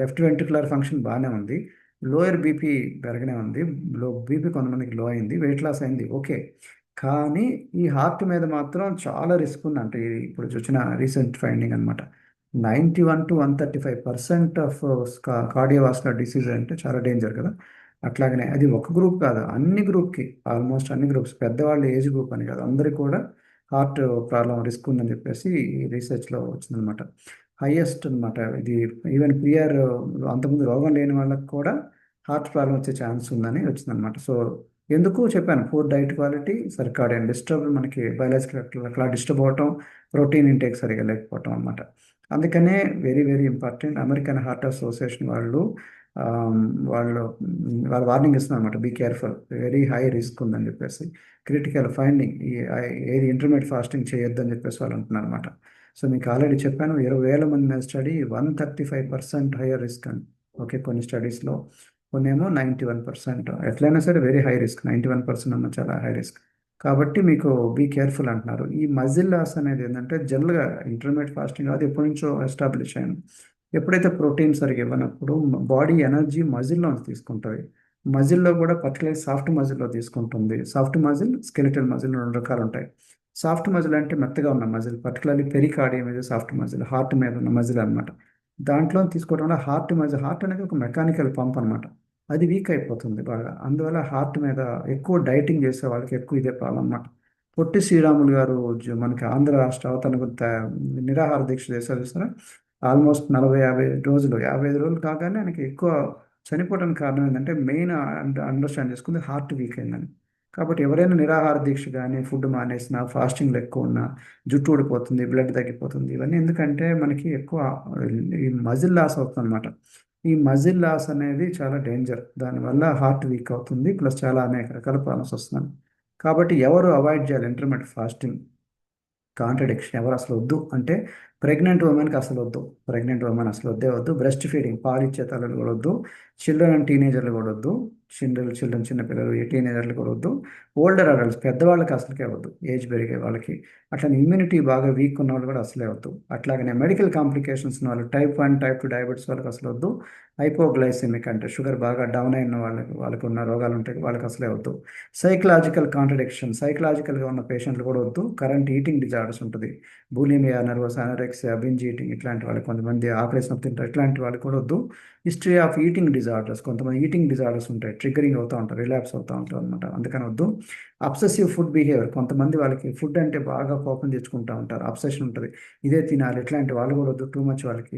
S1: లెఫ్ట్ వెంట్రుకులర్ ఫంక్షన్ బాగానే ఉంది. లోయర్ బీపీ పెరగనే ఉంది. లో బీపీ కొంతమందికి లో అయింది. వెయిట్ లాస్ అయింది. ఓకే కానీ ఈ హార్ట్ మీద మాత్రం చాలా రిస్క్ ఉందంట. ఇప్పుడు చూసిన రీసెంట్ ఫైండింగ్ అనమాట ninety one to one thirty five percent of cardiovascular disease అంటే చాలా డేంజర్ కదా. అట్లాగనే అది ఒక గ్రూప్ కాదు అన్ని గ్రూప్కి ఆల్మోస్ట్ అన్ని గ్రూప్స్. పెద్దవాళ్ళ ఏజ్ గ్రూప్ అని కాదు అందరికీ కూడా హార్ట్ ప్రాబ్లం రిస్క్ ఉందని చెప్పేసి రీసెర్చ్లో వచ్చిందనమాట హైయెస్ట్ అనమాట ఇది. ఈవెన్ పిఆర్ అంతకుముందు రోగం లేని వాళ్ళకి కూడా హార్ట్ ప్రాబ్లం వచ్చే ఛాన్స్ ఉందని వచ్చిందనమాట సో ఎందుకు చెప్పాను? Poor diet quality circadian disturb మనకి బయాలజికల్ అట్లా డిస్టర్బ్ అవటం ప్రోటీన్ ఇంటేక్ సరిగా లేకపోవటం అనమాట అందుకనే very very important American Heart Association వాళ్ళు వాళ్ళు వాళ్ళు వార్నింగ్ ఇస్తున్నారు అనమాట be careful very high risk ఉందని చెప్పేసి. క్రిటికల్ ఫైండింగ్ ఏది ఇంటర్మీడియట్ ఫాస్టింగ్ చేయొద్దని చెప్పేసి వాళ్ళు అంటున్నారు అనమాట సో మీకు ఆల్రెడీ చెప్పాను ఇరవై వేల మంది study one thirty five percent higher risk అని ఓకే కొన్ని స్టడీస్లో కొన్ని ఏమో నైంటీ వన్ పర్సెంట్. ఎట్లయినా సరే very high risk ninety one percent అన్న చాలా హై రిస్క్ కాబట్టి మీకు బీ కేర్ఫుల్ అంటున్నారు. ఈ మజిల్ లాస్ అనేది ఏంటంటే జనరల్గా ఇంటర్మీడియట్ ఫాస్టింగ్ అది ఎప్పటి నుంచో ఎస్టాబ్లిష్ అయ్యాను. ఎప్పుడైతే ప్రోటీన్ సరిగ్గా ఇవ్వనప్పుడు బాడీ ఎనర్జీ మజిల్లో తీసుకుంటుంది. మజిల్లో కూడా పర్టికులర్ సాఫ్ట్ మజిల్లో తీసుకుంటుంది. సాఫ్ట్ మజిల్ స్కెలిటల్ మజిల్ రెండు రకాలు ఉంటాయి. సాఫ్ట్ మజిల్ అంటే మెత్తగా ఉన్న మజిల్ పర్టికులర్లీ పెరికార్డియం మీద సాఫ్ట్ మజిల్ హార్ట్ మీద ఉన్న మజిల్ అనమాట దాంట్లో తీసుకోవడం వల్ల హార్ట్ మజిల్ హార్ట్ అనేది ఒక మెకానికల్ పంప్ అనమాట అది వీక్ అయిపోతుంది బాగా. అందువల్ల హార్ట్ మీద ఎక్కువ డైటింగ్ చేసే వాళ్ళకి ఎక్కువ ఇదే ప్రాబ్లం అనమాట పొట్టి శ్రీరాములు గారు మనకి ఆంధ్ర రాష్ట్ర తనకు నిరాహార దీక్ష చేశారు చూస్తారా ఆల్మోస్ట్ నలభై యాభై రోజులు యాభై ఐదు రోజులు కాగానే ఆయనకి ఎక్కువ చనిపోవడానికి కారణం ఏంటంటే మెయిన్ అండర్స్టాండ్ చేసుకుంది హార్ట్ వీక్ అయిందని. కాబట్టి ఎవరైనా నిరాహార దీక్ష కానీ ఫుడ్ మానేసిన ఫాస్టింగ్లో ఎక్కువ ఉన్న జుట్టు ఊడిపోతుంది బ్లడ్ తగ్గిపోతుంది ఇవన్నీ ఎందుకంటే మనకి ఎక్కువ ఈ మజిల్ లాస్ అవుతుంది అనమాట ఈ మజిల్ లాస్ అనేది చాలా డేంజర్. దానివల్ల హార్ట్ వీక్ అవుతుంది ప్లస్ చాలా అనేక రకాల ప్రాబ్లమ్స్ వస్తున్నాయి. కాబట్టి ఎవరు అవాయిడ్ చేయాలి? ఇంటర్మీడియట్ ఫాస్టింగ్ కాంట్రడిక్షన్ ఎవరు అసలు వద్దు అంటే ప్రెగ్నెంట్ ఉమెన్కి అసలు వద్దు. ప్రెగ్నెంట్ ఉమెన్ అసలు వద్దే వద్దు. బ్రెస్ట్ ఫీడింగ్ పాలిచ్చే తల్లులు కూడా వద్దు. చిల్డ్రన్ అండ్ టీనేజర్లు కూడా వద్దు. చిల్డ్రన్ చిల్డ్రన్ చిన్నపిల్లలు ఎయిటీన్ కూడా వద్దు. ఓల్డర్ అడల్ట్స్ పెద్దవాళ్ళకి అసలుకే వద్దు ఏజ్ పెరిగే వాళ్ళకి. అట్లా ఇమ్యూనిటీ బాగా వీక్ ఉన్న వాళ్ళు కూడా అసలే వద్దు. అట్లాగనే మెడికల్ కాంప్లికేషన్స్ ఉన్న వాళ్ళు type one type two diabetes వాళ్ళకి అసలు వద్దు. హైపోగ్లైసెమిక్ అంటే షుగర్ బాగా డౌన్ అయిన వాళ్ళకి వాళ్ళకి ఉన్న రోగాలు ఉంటాయి వాళ్ళకి అసలే వద్దు. సైకలాజికల్ కాంట్రడిక్షన్ సైకలాజికల్గా ఉన్న పేషెంట్లు కూడా వద్దు. కరెంట్ ఈటింగ్ డిజార్డర్స్ ఉంటుంది. Bulimia nervosa anorexia binge eating ఇట్లాంటి వాళ్ళకి కొంతమంది ఆకలేసిన తింటారు. ఇట్లాంటి వాళ్ళకి కూడా వద్దు. History of eating disorders. కొంతమంది ఈటింగ్ డిజార్డర్స్ ఉంటాయి. ట్రిగరింగ్ అవుతూ ఉంటారు రిలాప్స్ అవుతూ ఉంటారు అనమాట అందుకని వద్దు. Obsessive food behaviour. కొంతమంది వాళ్ళకి ఫుడ్ అంటే బాగా కోపం తెచ్చుకుంటూ ఉంటారు. అబ్సెషన్ ఉంటుంది. ఇదే తినాలి. ఇట్లాంటి వాళ్ళు కూడా వద్దు. టూ మచ్ వాళ్ళకి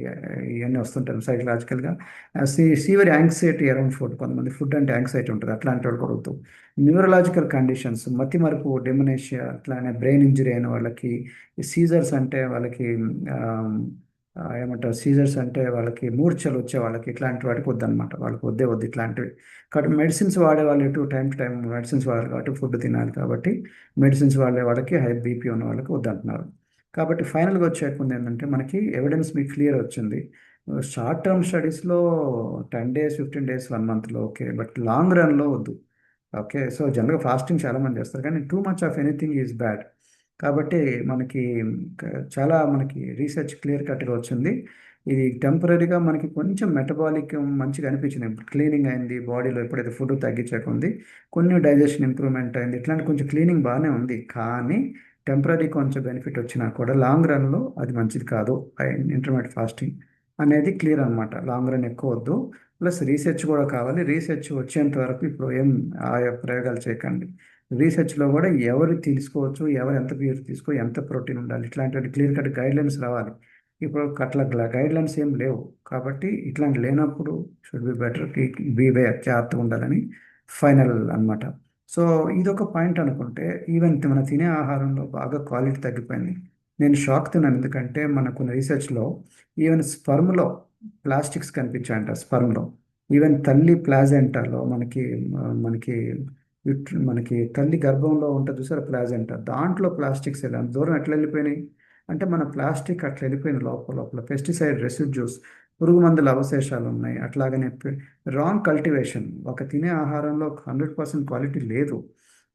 S1: ఇవన్నీ వస్తుంటారు సైకలాజికల్గా. సీ సీవర్ యాంగ్జైటీ అరౌండ్ ఫుడ్. కొంతమంది ఫుడ్ అంటే యాంగ్జైటీ ఉంటుంది. అట్లాంటి వాళ్ళు కూడా వద్దు. న్యూరలాజికల్ కండిషన్స్ మతి మరుపు డెమినేషియా అట్లానే బ్రెయిన్ ఇంజరీ అయిన వాళ్ళకి సీజర్స్ అంటే వాళ్ళకి ఏమంటారు సీజర్స్ అంటే వాళ్ళకి మూర్ఛలు వచ్చే వాళ్ళకి ఇట్లాంటి వాటికి వద్దనమాట వాళ్ళకి వద్దే వద్దు ఇట్లాంటివి. కాబట్టి మెడిసిన్స్ వాడే వాళ్ళు ఎటు టైం టు టైం మెడిసిన్స్ వాడాలి కాబట్టి ఫుడ్ తినాలి కాబట్టి మెడిసిన్స్ వాడే వాళ్ళకి హై బీపీ ఉన్న వాళ్ళకి వద్దంటున్నారు. కాబట్టి ఫైనల్గా వచ్చేకుంది ఏంటంటే మనకి ఎవిడెన్స్ మీకు క్లియర్ వచ్చింది. షార్ట్ టర్మ్ స్టడీస్లో ten days fifteen days one మంత్లో ఓకే బట్ లాంగ్ రన్లో వద్దు. ఓకే సో జనరల్గా ఫాస్టింగ్ చాలామంది చేస్తారు. కానీ too much of anything is bad. కాబట్టి మనకి చాలా మనకి రీసెర్చ్ క్లియర్ కట్గా వచ్చింది. ఇది టెంపరీగా మనకి కొంచెం మెటబాలిక్ మంచిగా అనిపించింది. క్లీనింగ్ అయింది బాడీలో ఎప్పుడైతే ఫుడ్ తగ్గించకుంది కొన్ని డైజెషన్ ఇంప్రూవ్మెంట్ అయింది ఇట్లాంటి కొంచెం క్లీనింగ్ బాగానే ఉంది. కానీ టెంపరీ కొంచెం బెనిఫిట్ వచ్చినా కూడా లాంగ్ రన్లో అది మంచిది కాదు. ఇంటర్మీడియట్ ఫాస్టింగ్ అనేది క్లియర్ అనమాట లాంగ్ రన్ ఎక్కువ వద్దు. ప్లస్ రీసెర్చ్ కూడా కావాలి. రీసెర్చ్ వచ్చేంత వరకు ఇప్పుడు ఏం ఆయా ప్రయోగాలు చేయకండి. రీసెర్చ్లో కూడా ఎవరు తీసుకోవచ్చు ఎవరు ఎంత ప్యూర్ తీసుకో ఎంత ప్రోటీన్ ఉండాలి ఇట్లాంటి క్లియర్ కట్ గైడ్ లైన్స్ రావాలి. ఇప్పుడు అట్లా గైడ్ లైన్స్ ఏం లేవు. కాబట్టి ఇట్లాంటి లేనప్పుడు should be better be way జాగ్రత్తగా ఉండాలని ఫైనల్ అనమాట సో ఇదొక పాయింట్ అనుకుంటే ఈవెన్ మన తినే ఆహారంలో బాగా క్వాలిటీ తగ్గిపోయింది. నేను షాక్ తిన్నాను. ఎందుకంటే మనకు రీసెర్చ్లో ఈవెన్ స్పర్మ్లో ప్లాస్టిక్స్ కనిపించాయంట స్పర్మ్లో. ఈవెన్ తల్లి ప్లాజెంటాలో మనకి మనకి మనకి తల్లి గర్భంలో ఉంటుంది చూసారు ప్లాజెంట. దాంట్లో ప్లాస్టిక్స్ వెళ్ళి దూరం ఎట్లా వెళ్ళిపోయినాయి? అంటే మన ప్లాస్టిక్ అట్లా వెళ్ళిపోయిన లోపల లోపల పెస్టిసైడ్ రెసిడ్యూస్ పురుగు మందుల అవశేషాలు ఉన్నాయి. అట్లాగనే రాంగ్ కల్టివేషన్ ఒక తినే ఆహారంలో హండ్రెడ్ పర్సెంట్ క్వాలిటీ లేదు.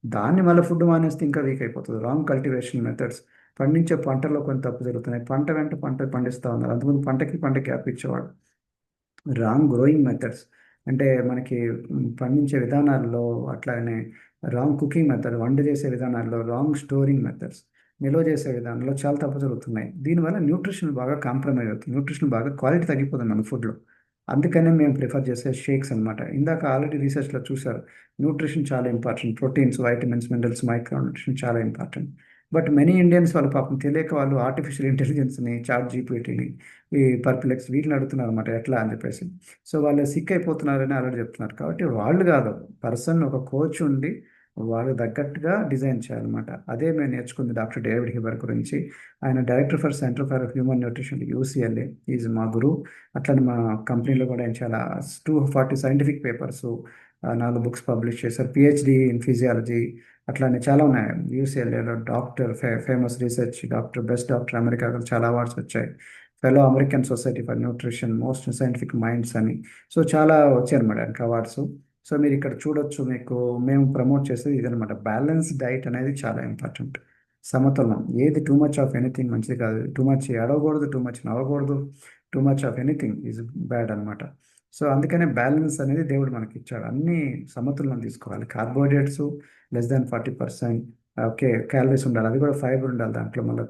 S1: దాన్ని మళ్ళీ ఫుడ్ మానేస్తే ఇంకా వీక్ అయిపోతుంది. రాంగ్ కల్టివేషన్ మెథడ్స్ పండించే పంటలో కొన్ని తప్పు జరుగుతున్నాయి. పంట వెంట పంట పండిస్తూ ఉన్నారు. అంతకుముందు పంటకి పంట గ్యాప్ ఇచ్చేవాడు రాంగ్ గ్రోయింగ్ మెథడ్స్. అంటే మనకి పండించే విధానాల్లో అట్లానే రాంగ్ కుకింగ్ మెథడ్ వంట చేసే విధానాల్లో రాంగ్ స్టోరింగ్ మెథడ్స్ నిల్వ చేసే విధానంలో చాలా తప్పు జరుగుతున్నాయి. దీనివల్ల న్యూట్రిషన్ బాగా కాంప్రమైజ్ అవుతుంది న్యూట్రిషన్ బాగా క్వాలిటీ తగ్గిపోతుంది మన ఫుడ్లో. అందుకనే మేము ప్రిఫర్ చేసే షేక్స్ అనమాట ఇందాక ఆల్రెడీ రీసెర్చ్లో చూసారు న్యూట్రిషన్ చాలా important proteins vitamins minerals micro nutrition చాలా ఇంపార్టెంట్. బట్ మెనీ ఇండియన్స్ వాళ్ళు పాపం తెలియక వాళ్ళు ఆర్టిఫిషియల్ ఇంటెలిజెన్స్ని చాట్ జీపీటీని ఈ పర్ప్లెక్స్ వీటిని అడుగుతున్నారు అనమాట ఎట్లా అని చెప్పేసి. సో వాళ్ళు సిక్ అయిపోతున్నారని ఆల్రెడీ చెప్తున్నారు. కాబట్టి వాళ్ళు కాదు పర్సన్ ఒక కోచ్ ఉండి వాళ్ళకి తగ్గట్టుగా డిజైన్ చేయాలన్నమాట. అదే మేము నేర్చుకుంది డాక్టర్ డేవిడ్ హిబర్ గురించి. ఆయన director for center for human nutrition UCLA. Is మా గురువు. అట్లనే మా కంపెనీలో కూడా ఆయన చాలా టూ ఫార్టీ సైంటిఫిక్ పేపర్స్ నాలుగు బుక్స్ పబ్లిష్ చేశారు. పిహెచ్డి ఇన్ ఫిజియాలజీ అట్లానే చాలా ఉన్నాయి. యూసీఎల్ఏలో డాక్టర్ ఫే famous research doctor best doctor America చాలా అవార్డ్స్ వచ్చాయి. Fellow American Society for Nutrition most scientific minds అని. సో చాలా వచ్చాయి అనమాట ఆయనకి అవార్డ్స్. సో మీరు ఇక్కడ చూడొచ్చు మీకు మేము ప్రమోట్ చేసేది ఇదనమాట బ్యాలెన్స్ డైట్ అనేది చాలా ఇంపార్టెంట్ సమతులం ఏది టూ మచ్ ఆఫ్ ఎనీథింగ్ మంచిది కాదు. టూ మచ్ అడగకూడదు too much నవ్వకూడదు. Too much of anything is bad అనమాట సో అందుకనే బ్యాలెన్స్ అనేది దేవుడు మనకి ఇచ్చాడు అన్ని సమతుల్యం తీసుకోవాలి. Carbohydrates less than forty percent okay calories ఉండాలి. అది కూడా ఫైబర్ ఉండాలి దాంట్లో. మళ్ళీ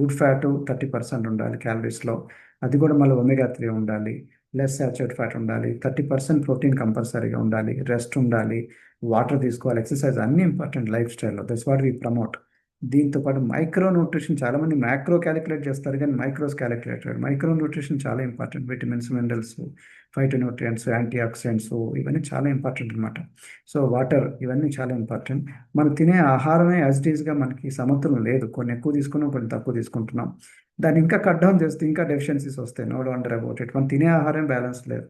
S1: గుడ్ ఫ్యాట్ థర్టీ పర్సెంట్ ఉండాలి క్యాలరీస్లో. అది కూడా మళ్ళీ ఒమేగా త్రీ ఉండాలి. లెస్ సాచురేట్ ఫ్యాట్ ఉండాలి. థర్టీ పర్సెంట్ ప్రోటీన్ కంపల్సరీగా ఉండాలి. రెస్ట్ ఉండాలి. వాటర్ తీసుకోవాలి. ఎక్సర్సైజ్ అన్ని ఇంపార్టెంట్ లైఫ్ స్టైల్లో. That's what we promote. దీంతో పాటు మైక్రో న్యూట్రిషన్ చాలామంది మైక్రో క్యాలిక్యులేట్ చేస్తారు కానీ మైక్రోస్ క్యాలిక్యులేటెడ్ మైక్రో న్యూట్రిషన్ చాలా important. Vitamins minerals phytonutrients antioxidants ఇవన్నీ చాలా ఇంపార్టెంట్ అనమాట సో వాటర్ ఇవన్నీ చాలా ఇంపార్టెంట్. మనం తినే ఆహారమే యాజ్ ఇట్ మనకి సమతులం లేదు. కొన్ని ఎక్కువ తీసుకున్నాం కొన్ని తక్కువ తీసుకుంటున్నాం. దాన్ని ఇంకా కట్ డౌన్ చేస్తే ఇంకా డెఫిషియన్సీస్ వస్తాయి. నో అండర్ అబౌట్ ఇట్ మనం తినే ఆహారం బ్యాలెన్స్ లేదు.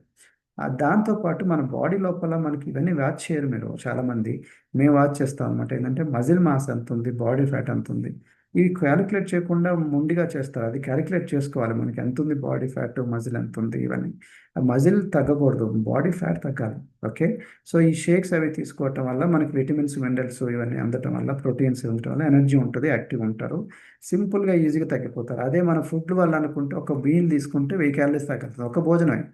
S1: దాంతోపాటు మన బాడీ లోపల మనకి ఇవన్నీ వాచ్ చేయరు మీరు చాలామంది. మేము వాచ్ చేస్తాం అనమాట ఏంటంటే మజిల్ మాస్ ఎంత ఉంది బాడీ ఫ్యాట్ ఎంత ఉంది. ఇవి క్యాలిక్యులేట్ చేయకుండా ముందుగా చేస్తారు. అది క్యాలిక్యులేట్ చేసుకోవాలి మనకి. ఎంత ఉంది బాడీ ఫ్యాట్ మజిల్ ఎంత ఉంది ఇవన్నీ. మజిల్ తగ్గకూడదు బాడీ ఫ్యాట్ తగ్గాలి. ఓకే? సో ఈ షేక్స్ అవి తీసుకోవటం వల్ల మనకి విటమిన్స్ మినరల్స్ ఇవన్నీ అందటం వల్ల ప్రోటీన్స్ అందటం వల్ల ఎనర్జీ ఉంటుంది యాక్టివ్ ఉంటారు. సింపుల్గా ఈజీగా తగ్గిపోతారు. అదే మన ఫుడ్ వల్ల అనుకుంటే ఒక మీల్ తీసుకుంటే వెయ్యి క్యాలరీస్ తగ్గుతుంది. ఒక భోజనమే.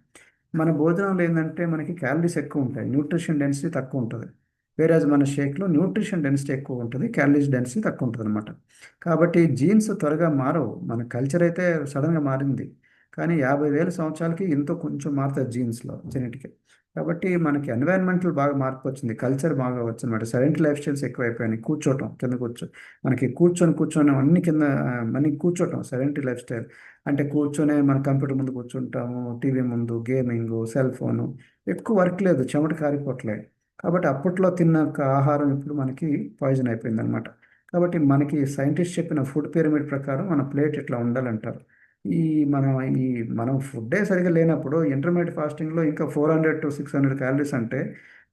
S1: మన భోజనంలో ఏంటంటే మనకి క్యాలరీస్ ఎక్కువ ఉంటాయి. న్యూట్రిషన్ డెన్సిటీ తక్కువ ఉంటుంది. వేరేజ్ మన షేక్లో న్యూట్రిషన్ డెన్సిటీ ఎక్కువ ఉంటుంది క్యాలరీస్ డెన్సిటీ తక్కువ ఉంటుంది అనమాట కాబట్టి జీన్స్ త్వరగా మారవు. మన కల్చర్ అయితే సడన్గా మారింది. కానీ యాభై వేల సంవత్సరాలకి ఎంతో కొంచెం మారుతుంది జీన్స్లో జెనెటిక్ కాబట్టి మనకి ఎన్వైరన్మెంటల్ బాగా మార్పు వచ్చింది కల్చర్ బాగా వచ్చిందన్నమాట. సైలెంట్ లైఫ్ స్టైల్స్ ఎక్కువైపోయినాయి కూర్చోటం కింద కూర్చో మనకి కూర్చొని కూర్చొని అన్ని కింద మనకి కూర్చోటం సైలెంట్ లైఫ్ స్టైల్ అంటే కూర్చొని మన కంప్యూటర్ ముందు కూర్చుంటాము టీవీ ముందు గేమింగ్ సెల్ ఫోను ఎక్కువ వర్క్ లేదు చెమట కారిపోవట్లేదు. కాబట్టి అప్పట్లో తిన్న ఆహారం ఇప్పుడు మనకి పాయిజన్ అయిపోయింది అనమాట కాబట్టి మనకి సైంటిస్ట్ చెప్పిన ఫుడ్ పిరమిడ్ ప్రకారం మన ప్లేట్ ఇట్లా ఉండాలంటారు. ఈ మనం ఈ మనం ఫుడ్డే సరిగా లేనప్పుడు ఇంటర్మీడియట్ ఫాస్టింగ్లో ఇంకా four hundred to six hundred calories అంటే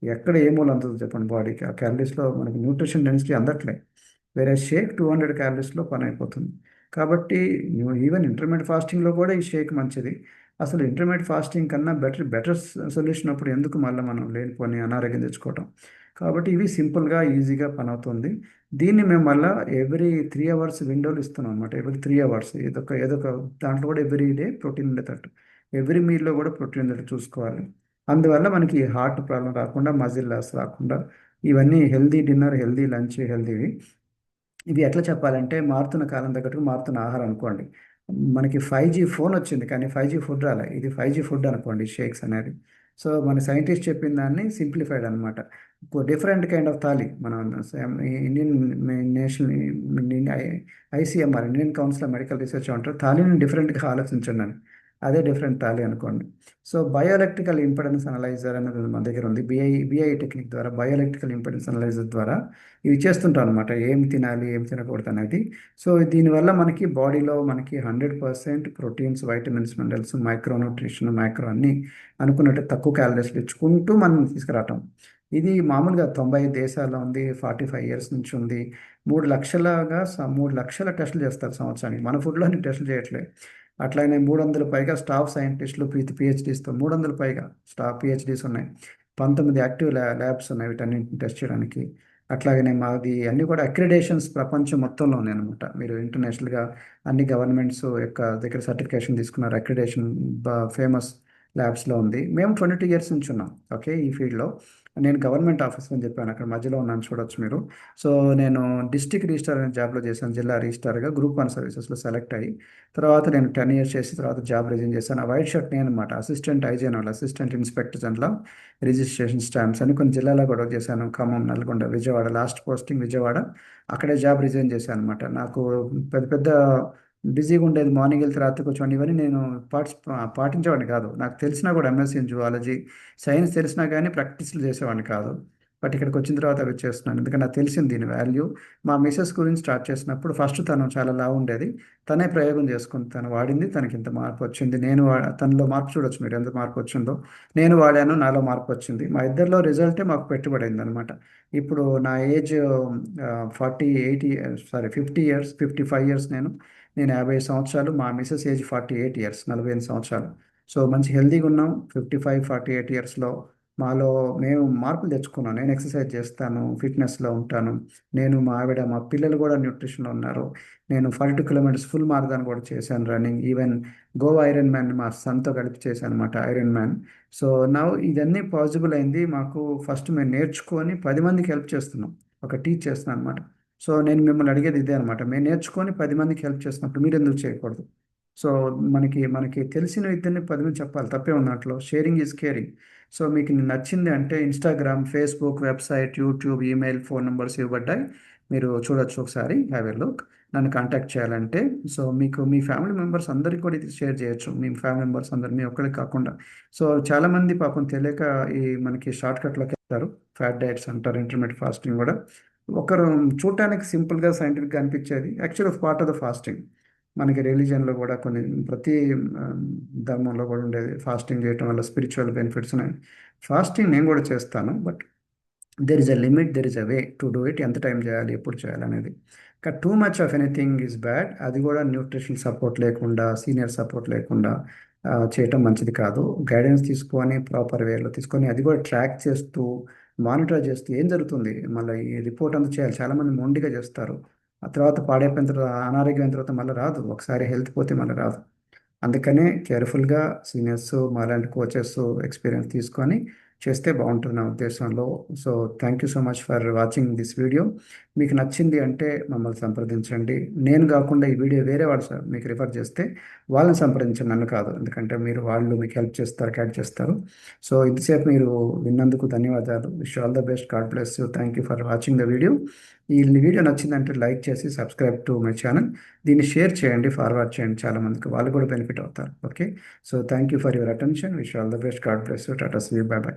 S1: ఎక్కడ ఏ మూల అందుతుంది చెప్పండి బాడీకి. ఆ క్యాలరీస్లో మనకి న్యూట్రిషన్ డెన్సిటీ అందట్లే. వేరే షేక్ టూ హండ్రెడ్ క్యాలరీస్లో పని అయిపోతుంది కాబట్టి ఈవెన్ ఇంటర్మీడియట్ ఫాస్టింగ్లో కూడా ఈ షేక్ మంచిది. అసలు ఇంటర్మీడియట్ ఫాస్టింగ్ కన్నా బెటర్ బెటర్ సొల్యూషన్ అప్పుడు ఎందుకు మళ్ళీ మనం లేనిపోని అనారోగ్యం తెచ్చుకోవటం? కాబట్టి ఇవి సింపుల్గా ఈజీగా పని అవుతుంది దీన్ని మేము మళ్ళీ ఎవ్రీ త్రీ అవర్స్ విండోలు ఇస్తున్నాం అనమాట ఎవ్రీ త్రీ అవర్స్ ఏదొక ఏదొక దాంట్లో కూడా ఎవ్రీ డే ప్రోటీన్ ఉండేటట్టు. ఎవ్రీ మీల్లో కూడా ప్రోటీన్ ఉండేటట్టు చూసుకోవాలి. అందువల్ల మనకి హార్ట్ ప్రాబ్లం రాకుండా మజిల్ లాస్ రాకుండా ఇవన్నీ హెల్దీ డిన్నర్ హెల్దీ లంచ్ హెల్దీవి ఇవి ఎట్లా చెప్పాలంటే మారుతున్న కాలం తగ్గట్టుగా మారుతున్న ఆహారం అనుకోండి. మనకి ఫైవ్ జీ ఫోన్ వచ్చింది కానీ ఫైవ్ జీ ఫుడ్ రాలే. ఇది ఫైవ్ జీ ఫుడ్ అనుకోండి షేక్స్ అనేది. సో మన సైంటిస్ట్ చెప్పిన దాన్ని సింప్లిఫైడ్ అనమాట డిఫరెంట్ కైండ్ ఆఫ్ థాలి మనం Indian national ICMR Indian Council of Medical Research అంటారు. థాలీని డిఫరెంట్గా ఆలోచించండి అని. అదే డిఫరెంట్ థాలి అనుకోండి. సో బయోఎలక్ట్రికల్ ఇంపెడెన్స్ అనలైజర్ అనేది మన దగ్గర ఉంది. బిఐ బిఐ టెక్నిక్ ద్వారా బయోఎలక్ట్రికల్ ఇంపెడెన్స్ అనలైజర్ ద్వారా ఇవి చేస్తుంటాం అనమాట ఏం తినాలి ఏం తినకూడదు అనేది. సో దీనివల్ల మనకి బాడీలో మనకి hundred percent proteins vitamins minerals micro nutrition micro అన్ని అనుకున్నట్టు తక్కువ క్యాలరీస్ తెచ్చుకుంటూ మనం తీసుకురావటం. ఇది మామూలుగా తొంభై దేశాల్లో ఉంది ఫార్టీ ఫైవ్ ఇయర్స్ నుంచి ఉంది. మూడు లక్షలగా మూడు లక్షల టెస్టులు చేస్తారు సంవత్సరానికి. మన ఫుడ్లోని టెస్టులు చేయట్లేదు అట్లానే మూడు వందల పైగా స్టాఫ్ సైంటిస్టులు ప్రీతి పిహెచ్డీస్తో మూడు వందల పైగా స్టాఫ్ పిహెచ్డీస్ ఉన్నాయి. పంతొమ్మిది యాక్టివ్ ల్యా ల్యాబ్స్ ఉన్నాయి వీటన్నింటిని టెస్ట్ చేయడానికి. అట్లాగనే మాది అన్ని కూడా అక్రిడేషన్స్ ప్రపంచం మొత్తంలో ఉన్నాయి అనమాట మీరు ఇంటర్నేషనల్గా అన్ని గవర్నమెంట్స్ యొక్క దగ్గర సర్టిఫికేషన్ తీసుకున్నారు. అక్రిడేషన్ ఫేమస్ ల్యాబ్స్లో ఉంది. మేము ట్వంటీ టూ ఇయర్స్ నుంచి ఉన్నాం. ఓకే ఈ ఫీల్డ్లో. నేను గవర్నమెంట్ ఆఫీస్ అని చెప్పాను. అక్కడ మధ్యలో ఉన్నాను చూడొచ్చు మీరు. సో నేను డిస్టిక్ రిజిస్టార్ అనే జాబ్లో చేశాను. జిల్లా రిజిస్టార్గా గ్రూప్ వన్ సర్వీసెస్లో సెలెక్ట్ అయ్యి తర్వాత నేను టెన్ ఇయర్స్ చేసి తర్వాత జాబ్ రిజైన్ చేశాను. ఆ వైట్ షర్ట్ నేను అనమాట అసిస్టెంట్ ఐజీఎన్ వాళ్ళు assistant inspector general registration stamps అని కొన్ని జిల్లాలో కూడా చేశాను. Khammam Nalgonda Vijayawada last posting Vijayawada. అక్కడే జాబ్ రిజైన్ చేశాను అనమాట నాకు పెద్ద పెద్ద బిజీగా ఉండేది మార్నింగ్ వెళ్తే రాత్రి కూర్చోండి ఇవన్నీ నేను పాటి పాటించేవాడిని కాదు. నాకు తెలిసినా కూడా ఎంఎస్సీ జువాలజీ సైన్స్ తెలిసినా కానీ ప్రాక్టీస్లు చేసేవాడిని కాదు. బట్ ఇక్కడికి వచ్చిన తర్వాత అవి చేస్తున్నాను. ఎందుకంటే నాకు తెలిసింది దీని వాల్యూ మా మిసెస్ గురించి స్టార్ట్ చేసినప్పుడు ఫస్ట్ తను చాలా లావు ఉండేది. తనే ప్రయోగం చేసుకుని తను వాడింది. తనకి ఇంత మార్పు వచ్చింది. నేను తనలో మార్పు చూడొచ్చు మీరు ఎంత మార్పు వచ్చిందో. నేను వాడాను నాలో మార్పు వచ్చింది. మా ఇద్దరిలో రిజల్టే మాకు పెట్టుబడింది అనమాట ఇప్పుడు నా age forty eighty sorry fifty years fifty five years నేను. నేను యాభై సంవత్సరాలు మా Mrs age forty eight years నలభై ఎనిమిది సంవత్సరాలు. సో మంచి హెల్తీగా ఉన్నాం. ఫిఫ్టీ ఫైవ్ ఫార్టీ ఎయిట్ ఇయర్స్లో మాలో మేము మార్పులు తెచ్చుకున్నాం నేను ఎక్సర్సైజ్ చేస్తాను ఫిట్నెస్లో ఉంటాను. నేను మా ఆవిడ మా పిల్లలు కూడా న్యూట్రిషన్లో ఉన్నారు. నేను forty two kilometres full marathon కూడా చేశాను running even Goa iron man మా సన్తో కలిపి చేశాను అనమాట ఐరన్ మ్యాన్ సో నా ఇదన్నీ పాసిబుల్ అయింది. మాకు ఫస్ట్ మేము నేర్చుకొని పది మందికి హెల్ప్ చేస్తున్నాం. ఒక టీచ్ చేస్తున్నాను అనమాట సో నేను మిమ్మల్ని అడిగేది ఇదే అనమాట మేము నేర్చుకొని పది మందికి హెల్ప్ చేస్తున్నప్పుడు మీరు ఎందుకు చేయకూడదు? సో మనకి మనకి తెలిసిన విద్యని పది మంది చెప్పాలి తప్పే ఉన్నట్లు షేరింగ్ ఈజ్ కేరింగ్ సో మీకు నచ్చింది అంటే Instagram Facebook website YouTube email phone numbers ఇవ్వబడ్డాయి. మీరు చూడొచ్చు ఒకసారి హ్యావ్ ఎ లుక్ నన్ను కాంటాక్ట్ చేయాలంటే సో మీకు మీ ఫ్యామిలీ మెంబర్స్ అందరికీ కూడా ఇది షేర్ చేయొచ్చు. మీ ఫ్యామిలీ మెంబర్స్ అందరు మీ ఒక్కరికి కాకుండా. సో చాలామంది పాపం తెలియక ఈ మనకి షార్ట్ కట్లోకి వెళ్తారు. ఫ్యాట్ డైట్స్ అంటారు ఇంటర్మీడియట్ ఫాస్టింగ్ కూడా. ఒకరు చూడటానికి సింపుల్గా సైంటిఫిక్గా అనిపించేది. Actual of part of the fasting. మనకి రిలీజియన్లో కూడా కొన్ని ప్రతి ధర్మంలో కూడా ఉండేది ఫాస్టింగ్ చేయటం వల్ల స్పిరిచువల్ బెనిఫిట్స్ ఉన్నాయి. ఫాస్టింగ్ నేను కూడా చేస్తాను but there is a limit there is a way to do it ఎంత టైం చేయాలి ఎప్పుడు చేయాలి అనేది. ఇంకా too much of anything is bad అది కూడా న్యూట్రిషన్ సపోర్ట్ లేకుండా సీనియర్ సపోర్ట్ లేకుండా చేయటం మంచిది కాదు. గైడెన్స్ తీసుకొని ప్రాపర్ వేలో తీసుకొని అది కూడా ట్రాక్ చేస్తూ మానిటర్ చేస్తూ ఏం జరుగుతుంది? మళ్ళీ ఈ రిపోర్ట్ అంతా చేయాలి. చాలామంది మొండిగా చేస్తారు. ఆ తర్వాత పాడైపోయిన తర్వాత అనారోగ్యమైన తర్వాత మళ్ళీ రాదు. ఒకసారి హెల్త్ పోతే మళ్ళీ రాదు. అందుకనే కేర్ఫుల్గా సీనియర్స్ మాలాంటి కోచెస్ ఎక్స్పీరియన్స్ తీసుకొని చేస్తే బాగుంటుంది నా ఉద్దేశంలో. So thank you so much for watching this video మీకు నచ్చింది అంటే మమ్మల్ని సంప్రదించండి. నేను కాకుండా ఈ వీడియో వేరే వాళ్ళు మీకు రిఫర్ చేస్తే వాళ్ళని సంప్రదించండి. నన్ను కాదు. ఎందుకంటే మీరు వాళ్ళు మీకు హెల్ప్ చేస్తారు క్యాడ్ చేస్తారు. సో ఇంతసేపు మీరు విన్నందుకు ధన్యవాదాలు. Wish all the best God bless you thank you for watching the video ఈ వీడియో నచ్చిందంటే లైక్ చేసి సబ్స్క్రైబ్ టు మై ఛానల్ దీన్ని షేర్ చేయండి ఫార్వర్డ్ చేయండి. చాలా మందికి వాళ్ళు కూడా బెనిఫిట్ అవుతారు. Okay so thank you for your attention wish all the best God bless you tata see bye bye